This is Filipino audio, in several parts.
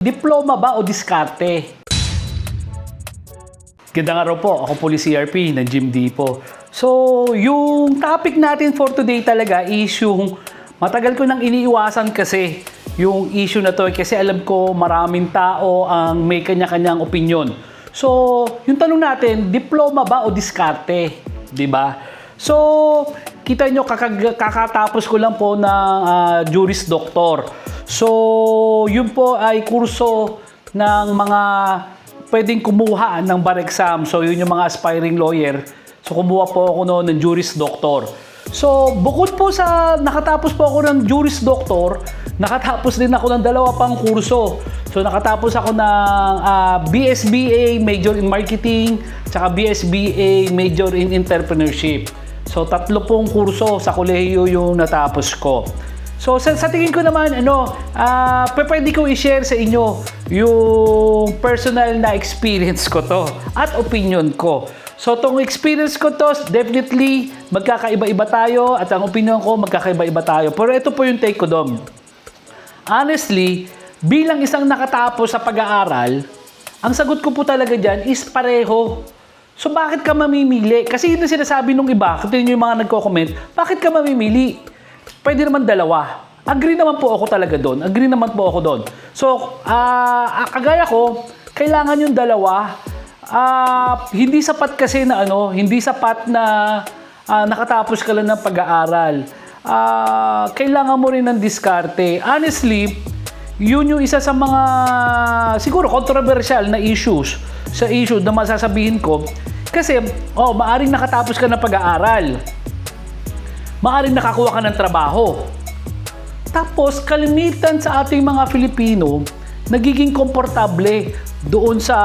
Diploma ba o diskarte? Gandang araw po, ako po si CRP ng Jim Dipo. So, yung topic natin for today talaga is yung matagal ko nang iniiwasan kasi yung issue na to kasi alam ko maraming tao ang may kanya-kanyang opinion. So, yung tanong natin, diploma ba o diskarte? 'Di ba? So, kita nyo, kakatapos ko lang po ng ah, Juris Doctor. So, yun po ay kurso ng mga pwedeng kumuha ng bar exam. So, yun yung mga aspiring lawyer. So, kumuha po ako noon ng Juris Doctor. So, bukod po sa nakatapos po ako ng Juris Doctor, nakatapos din ako ng dalawa pang kurso. So, nakatapos ako ng ah, BSBA Major in Marketing, tsaka BSBA Major in Entrepreneurship. So, tatlo pong kurso sa kolehiyo yung natapos ko. So, sa, sa tingin ko naman, ano, pe- pwede ko i-share sa inyo yung personal na experience ko to at opinion ko. So, tong experience ko to, definitely, magkakaiba-iba tayo at ang opinion ko, magkakaiba-iba tayo. Pero ito po yung take ko doon. Honestly, bilang isang nakatapos sa pag-aaral, ang sagot ko po talaga dyan is pareho. So bakit ka mamimili? Kasi yun ang sinasabi nung iba, kung yung mga nagko-comment, bakit ka mamimili? Pwede naman dalawa. Agree naman po ako talaga doon. Agree naman po ako doon. So, ah kagaya ko, kailangan yung dalawa. Ah, hindi sapat kasi na ano, hindi sapat na ah, nakatapos ka lang ng pag-aaral. Ah, kailangan mo rin ng diskarte. Honestly, yun yung isa sa mga siguro controversial na issues sa issue na masasabihin ko kasi oh maaring nakatapos ka ng pag-aaral maaring nakakuha ka ng trabaho. Tapos kalimitan sa ating mga Filipino nagiging komportable doon sa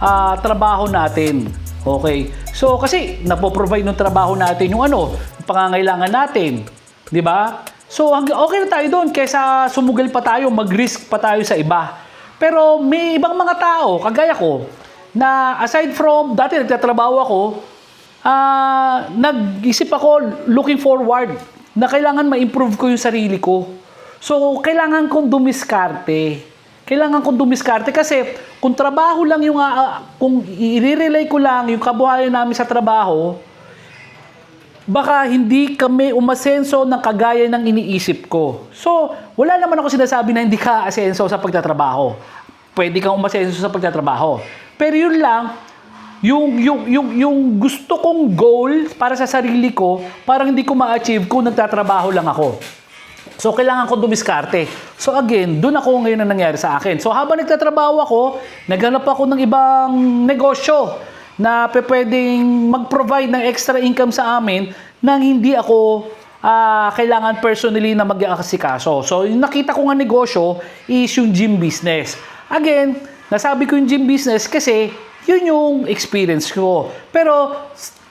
ah, trabaho natin. Okay? So kasi napoprovide ng trabaho natin yung ano pangangailangan natin. Di ba? So, okay na tayo doon. Kaysa sumugal pa tayo, mag-risk pa tayo sa iba. Pero may ibang mga tao, kagaya ko, na aside from, dati nagtatrabaho ako, ah nag-isip ako looking forward na kailangan ma-improve ko yung sarili ko. So, kailangan kong dumiskarte. Kailangan kong dumiskarte kasi kung trabaho lang yung, ah, kung i-relay ko lang yung kabuhayan namin sa trabaho, baka hindi kami umasenso ng kagaya ng iniisip ko. So, wala naman ako sinasabi na hindi ka asenso sa pagtatrabaho. Pwede kang umasenso sa pagtatrabaho. Pero yun lang, yung, yung, yung, yung gusto kong goal para sa sarili ko, parang hindi ko ma-achieve kung nagtatrabaho lang ako. So, kailangan ko dumiskarte. So, again, doon ako ngayon na nangyari sa akin. So, habang nagtatrabaho ako, naghanap ako ng ibang negosyo na pwedeng mag-provide ng extra income sa amin nang hindi ako ah, kailangan personally na mag-aasikaso. So, yung nakita ko nga negosyo is yung gym business. Again, nasabi ko yung gym business kasi yun yung experience ko. Pero,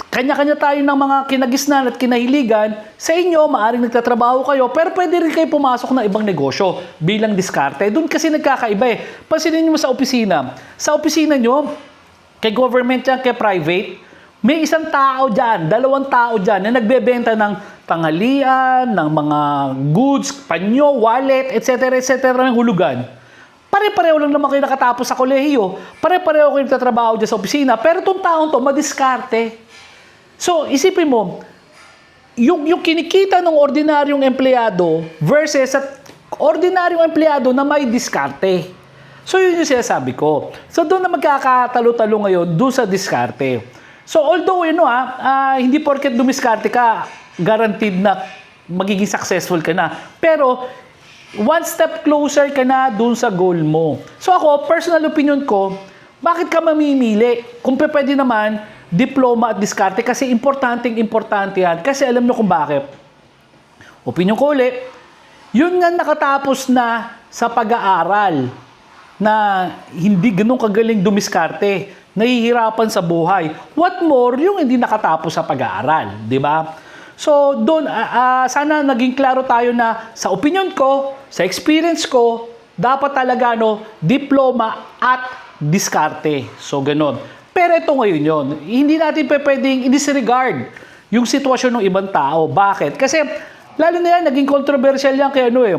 kanya-kanya tayo ng mga kinagisnan at kinahiligan. Sa inyo, maaring nagtatrabaho kayo, pero pwede rin kayo pumasok ng ibang negosyo bilang diskarte. Doon kasi nagkakaiba eh. Pansinin mo sa opisina. Sa opisina nyo, kay government yan, kay private, may isang tao dyan, dalawang tao dyan na nagbebenta ng tanghalian, ng mga goods, panyo, wallet, etc. etc. ng hulugan. Pare-pareho lang naman kayo nakatapos sa kolehiyo. Pare-pareho kayo nagtatrabaho dyan sa opisina. Pero itong taong to, madiskarte. So, isipin mo, yung, yung kinikita ng ordinaryong empleyado versus sa ordinaryong empleyado na may diskarte. So, yun yung sinasabi ko. So, doon na magkakatalo-talo ngayon, doon sa diskarte. So, although, you know, ah, ah, hindi porket dumiskarte ka, guaranteed na magiging successful ka na. Pero, one step closer ka na doon sa goal mo. So, ako, personal opinion ko, bakit ka mamimili? Kung pwede naman, diploma at diskarte kasi importanteng importante yan. Kasi alam nyo kung bakit. Opinion ko ulit, yun nga nakatapos na sa pag-aaral na hindi ganun kagaling dumiskarte, nahihirapan sa buhay. What more, yung hindi nakatapos sa pag-aaral, di ba? So, doon, ah, ah, sana naging klaro tayo na sa opinion ko, sa experience ko, dapat talaga no, diploma at diskarte. So, ganun. Pero ito ngayon yon Hindi natin pwedeng i-disregard yung sitwasyon ng ibang tao. Bakit? Kasi, lalo na yan, naging controversial yan kay ano eh,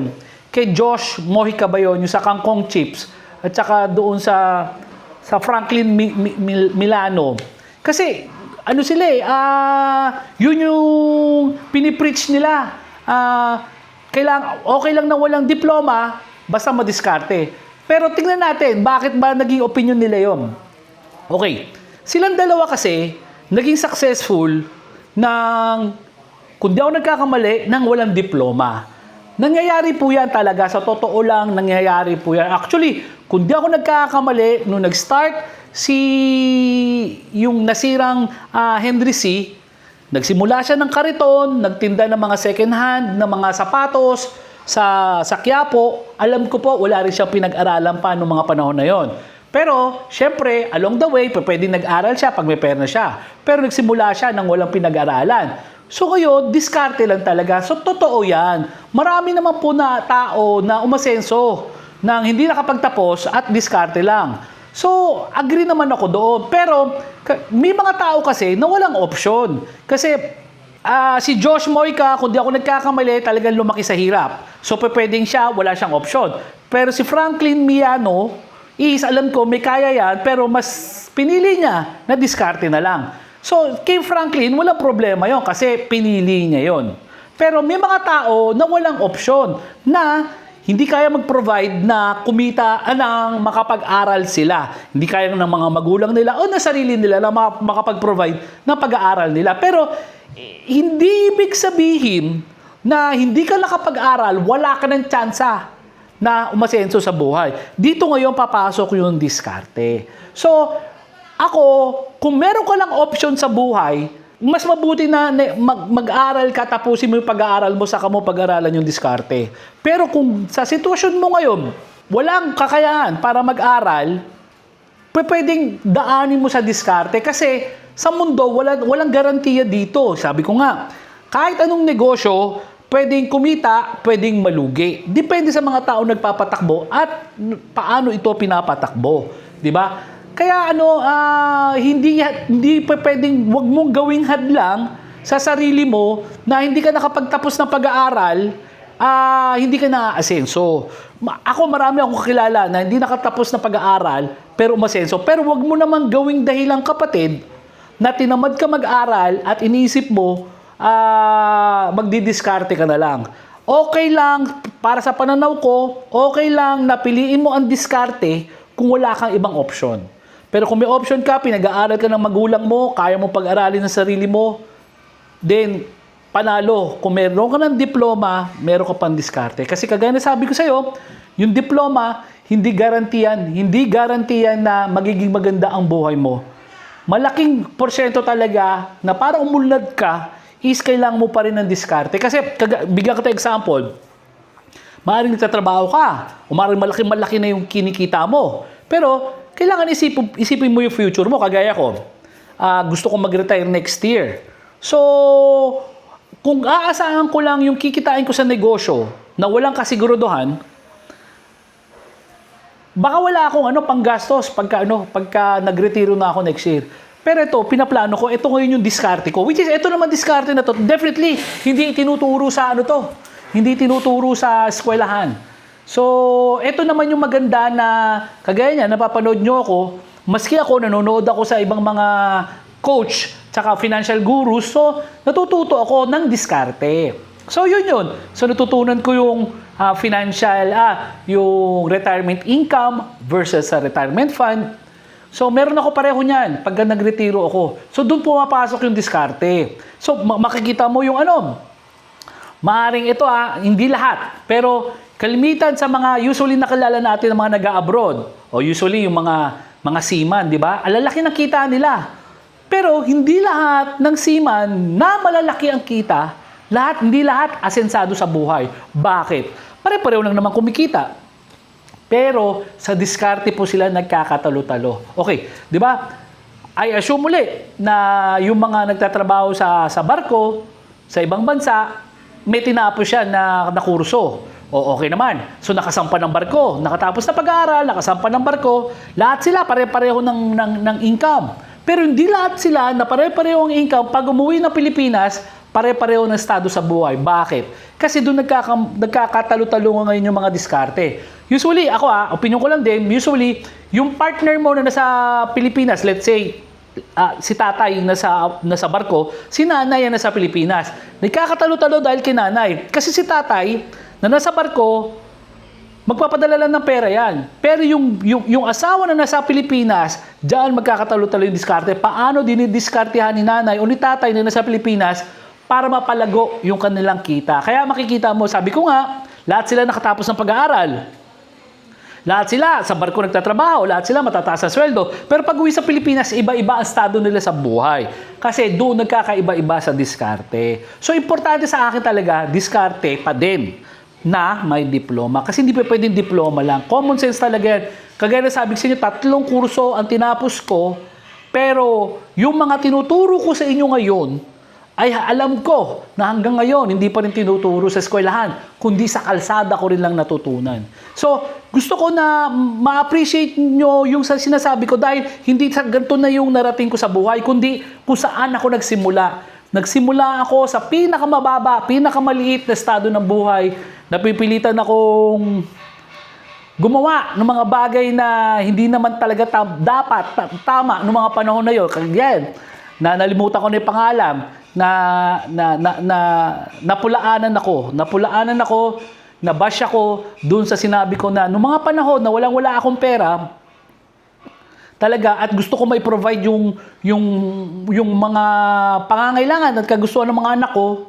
kay Josh Mojica ba yun, yung sa Kangkong Chips. at saka doon sa sa Franklin Mi- Mi- Mil- Milano. Kasi ano sila eh, ah, yun yung pinipreach nila. Ah, kailang, okay lang na walang diploma, basta madiskarte. Pero tingnan natin, bakit ba naging opinion nila yon? Okay, silang dalawa kasi, naging successful ng, kung di ako nagkakamali, ng walang diploma. Nangyayari po yan talaga, sa totoo lang, nangyayari po yan. Actually, kung di ako nagkakamali, nung nag-start si yung nasirang ah, Henry C., nagsimula siya ng kariton, nagtinda ng mga second hand, ng mga sapatos, sa, sa Quiapo, alam ko po, wala rin siyang pinag-aralan pa noong mga panahon na yon. Pero, syempre, along the way, pwedeng nag-aral siya pag may pera siya. Pero nagsimula siya nang walang pinag-aralan. So ngayon, diskarte lang talaga. So totoo yan. Marami naman po na tao na umasenso nang hindi nakapagtapos at diskarte lang. So, agree naman ako doon. Pero, may mga tao kasi na walang option. Kasi, ah, si Josh Moyka, kung di ako nagkakamali, talagang lumaki sa hirap. So, pwedeng siya, wala siyang option. Pero si Franklin Miano, is alam ko may kaya yan, pero mas pinili niya na diskarte na lang. So, kay Franklin, walang problema yon kasi pinili niya yon. Pero may mga tao na walang option na hindi kaya mag-provide na kumita ng makapag-aral sila. Hindi kaya ng mga magulang nila o na sarili nila na maka- makapag-provide ng pag-aaral nila. Pero eh, hindi ibig sabihin na hindi ka nakapag-aral, wala ka ng tsansa na umasenso sa buhay. Dito ngayon papasok yung diskarte. So, ako, kung meron ka lang option sa buhay, mas mabuti na mag- mag-aral ka, tapusin mo yung pag-aaral mo, saka mo pag-aralan yung diskarte. Pero kung sa sitwasyon mo ngayon, walang kakayahan para mag-aral, pwe- pwedeng daanin mo sa diskarte kasi sa mundo wala, walang garantiya dito. Sabi ko nga, kahit anong negosyo, pwedeng kumita, pwedeng malugi. Depende sa mga tao nagpapatakbo at paano ito pinapatakbo, 'di ba? Kaya ano, ah, hindi hindi pa pwedeng wag mong gawing hadlang sa sarili mo na hindi ka nakapagtapos ng pag-aaral ah hindi ka na-asenso. Ako marami akong kakilala na hindi nakatapos na pag-aaral pero umasenso. Pero wag mo naman gawing dahilang kapatid na tinamad ka mag-aral at iniisip mo ah magdidiskarte ka na lang. Okay lang, para sa pananaw ko, okay lang na piliin mo ang diskarte kung wala kang ibang option. Pero kung may option ka, pinag-aaral ka ng magulang mo, kaya mo pag-aralin ng sarili mo, then panalo. Kung meron ka ng diploma, meron ka pang diskarte. Kasi kagaya na sabi ko sa'yo, yung diploma, hindi garantiyan, hindi garantiyan na magiging maganda ang buhay mo. Malaking porsyento talaga na para umunlad ka, is kailangan mo pa rin ng diskarte. Kasi, kaga, bigyan kita example, maaaring nagtatrabaho ka, o maaaring malaki-malaki na yung kinikita mo. Pero, kailangan isipin, isipin mo yung future mo, kagaya ko. Ah, gusto ko mag-retire next year. So, kung aasahan ko lang yung kikitain ko sa negosyo na walang kasiguraduhan, baka wala akong ano panggastos pagka ano pagka nagretiro na ako next year. Pero ito, pinaplano ko, ito ngayon yung diskarte ko. Which is, ito naman diskarte na to. Definitely, hindi tinuturo sa ano to. Hindi tinuturo sa eskwelahan. So, ito naman yung maganda na, kagaya niya, napapanood nyo ako, maski ako, nanonood ako sa ibang mga coach, tsaka financial gurus, so, natututo ako ng diskarte. So, yun yun. So, natutunan ko yung ah, financial, ah, yung retirement income versus sa retirement fund. So, meron ako pareho niyan pagka nagretiro ako. So, doon pumapasok yung diskarte. So, ma- makikita mo yung ano, maaring ito ah, hindi lahat. Pero, kalimitan sa mga usually nakilala natin ng mga nag-abroad o usually yung mga mga seaman, di ba? Alalaki ng kita nila. Pero hindi lahat ng seaman na malalaki ang kita, lahat hindi lahat asensado sa buhay. Bakit? Pare-pareho lang naman kumikita. Pero sa diskarte po sila nagkakatalo-talo. Okay, 'di ba? I assume uli na yung mga nagtatrabaho sa sa barko sa ibang bansa, may tinapos siya na, na kurso. O okay naman. So nakasampa ng barko, nakatapos na pag-aaral, nakasampa ng barko, lahat sila pare-pareho ng, ng, ng income. Pero hindi lahat sila na pare-pareho ang income pag umuwi ng Pilipinas, pare-pareho ng estado sa buhay. Bakit? Kasi doon nagkaka, nagkakatalo-talo ngayon yung mga diskarte. Usually, ako ah, opinion ko lang din, usually, yung partner mo na nasa Pilipinas, let's say, ah, si tatay nasa, nasa barko, si nanay ang nasa Pilipinas. Nagkakatalo-talo dahil kay nanay. Kasi si tatay na nasa barko, magpapadala lang ng pera yan. Pero yung, yung, yung asawa na nasa Pilipinas, diyan magkakatalo-talo yung diskarte. Paano dinidiskartehan ni nanay o ni tatay na nasa Pilipinas para mapalago yung kanilang kita. Kaya makikita mo, sabi ko nga, lahat sila nakatapos ng pag-aaral. Lahat sila sa barko nagtatrabaho, lahat sila matataas ang sweldo. Pero pag uwi sa Pilipinas, iba-iba ang estado nila sa buhay. Kasi doon nagkakaiba-iba sa diskarte. So importante sa akin talaga, diskarte pa din na may diploma. Kasi hindi pa pwedeng diploma lang. Common sense talaga yan. Kagaya na sabi ko sa inyo, tatlong kurso ang tinapos ko. Pero yung mga tinuturo ko sa inyo ngayon, ay alam ko na hanggang ngayon hindi pa rin tinuturo sa eskwelahan, kundi sa kalsada ko rin lang natutunan. So, gusto ko na ma-appreciate nyo yung sa sinasabi ko dahil hindi sa ganito na yung narating ko sa buhay, kundi kung saan ako nagsimula. Nagsimula ako sa pinakamababa, pinakamaliit na estado ng buhay. Napipilitan akong gumawa ng mga bagay na hindi naman talaga tam- dapat, ta- tama, noong mga panahon na yun. Kaya na nalimutan ko na yung pangalan, na, na, na, na, napulaanan ako. Napulaanan ako, nabash ako dun sa sinabi ko na noong mga panahon na walang-wala akong pera, talaga at gusto ko may provide yung yung yung mga pangangailangan at kagustuhan ng mga anak ko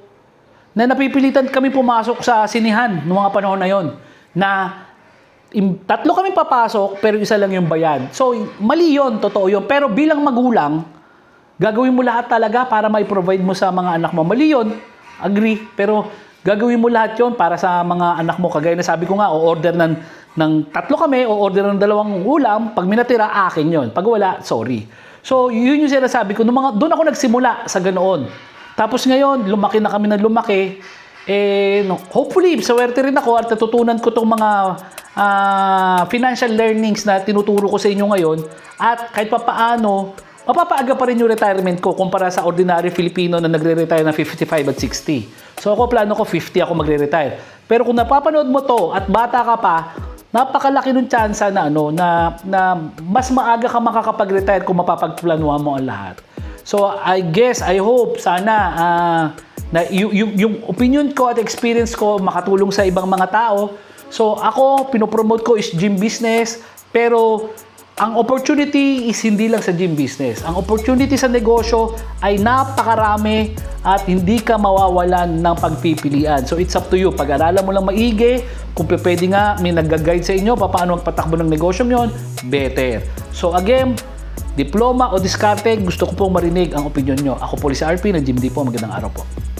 na napipilitan kami pumasok sa sinihan noong mga panahon na yon na tatlo kami papasok pero isa lang yung bayad. So mali yon, totoo yon. Pero bilang magulang, gagawin mo lahat talaga para may provide mo sa mga anak mo. Mali yon, agree. Pero gagawin mo lahat yon para sa mga anak mo. Kagaya na sabi ko nga, o order ng, ng tatlo kami, o order ng dalawang ulam, pag minatira, akin yon. Pag wala, sorry. So, yun yung sinasabi ko. Nung mga, doon ako nagsimula sa ganoon. Tapos ngayon, lumaki na kami ng lumaki. Eh, no, hopefully, swerte rin ako at natutunan ko itong mga ah, financial learnings na tinuturo ko sa inyo ngayon. At kahit pa paano, mapapaaga pa rin yung retirement ko kumpara sa ordinary Filipino na nagre-retire na 55 at 60. So ako, plano ko 50 ako magre-retire. Pero kung napapanood mo to at bata ka pa, napakalaki ng tsansa na ano na na mas maaga ka makakapag-retire kung mapapagplanuhan mo ang lahat. So I guess, I hope sana ah, na y- yung, yung opinion ko at experience ko makatulong sa ibang mga tao. So ako, pinopromote ko is gym business, pero ang opportunity is hindi lang sa gym business. Ang opportunity sa negosyo ay napakarami at hindi ka mawawalan ng pagpipilian. So it's up to you. Pag-aralan mo lang maigi, kung pwede nga may nag-guide sa inyo paano magpatakbo ng negosyo yon, better. So again, diploma o diskarte, gusto ko pong marinig ang opinion nyo. Ako po si RP ng Gym Depot. Magandang araw po.